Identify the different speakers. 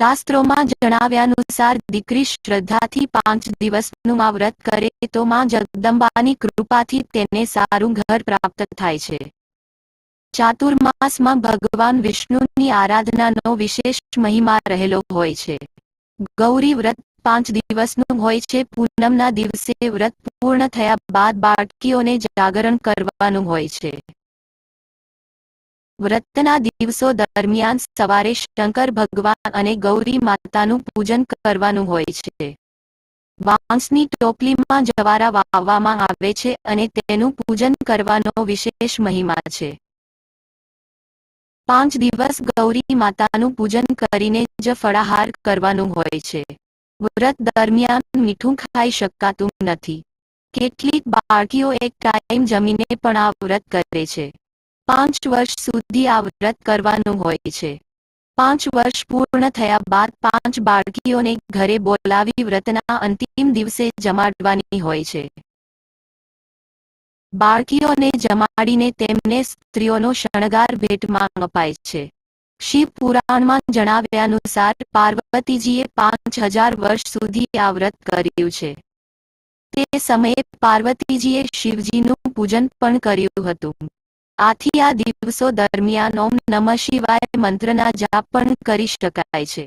Speaker 1: શાસ્ત્રોમાં જણાવ્યાનુસાર દીકરી શ્રદ્ધાથી પાંચ દિવસનું આ વ્રત કરે તો માં જગદંબાની કૃપાથી તેને સારું ઘર પ્રાપ્ત થાય છે. ચાતુર્માસમાં ભગવાન વિષ્ણુની આરાધનાનો વિશેષ મહિમા રહેલો હોય છે. ગૌરી વ્રત પાંચ દિવસનું હોય છે. પૂનમના દિવસે વ્રત પૂર્ણ થયા બાદ બાળકીઓને જાગરણ કરવાનું હોય છે. વ્રતના દિવસો દરમિયાન સવારે શંકર ભગવાન અને ગૌરી માતાનું પૂજન કરવાનું હોય છે. વાંસની ટોપલીમાં જવારા વાવવામાં આવે છે અને તેનું પૂજન કરવાનો વિશેષ મહિમા છે. પાંચ દિવસ ગૌરી માતાનું પૂજન કરીને જ ફળાહાર કરવાનું હોય છે. વ્રત દરમિયાન મીઠું ખાઈ શકાતું નથી. કેટલીક બાળકીઓ એક ટાઈમ જમીને પણ આ વ્રત કરે છે. પાંચ વર્ષ સુધી આ વ્રત કરવાનું હોય છે. પાંચ વર્ષ પૂર્ણ થયા બાદ પાંચ બાળકીઓને ઘરે બોલાવી વ્રતના અંતિમ દિવસે જમાડવાની હોય છે. બાળકીઓને જમાડીને તેમને સ્ત્રીઓનો શણગાર ભેટમાં અપાય છે. શિવ પુરાણમાં જણાવ્યા અનુસાર પાર્વતીજીએ પાંચ હજાર વર્ષ સુધી આ વ્રત કર્યું છે. તે સમયે પાર્વતીજીએ શિવજીનું પૂજન પણ કર્યું હતું. આથી આ દિવસો દરમિયાન ઓમ નમઃ શિવાય મંત્રના જાપ પણ કરી શકાય છે.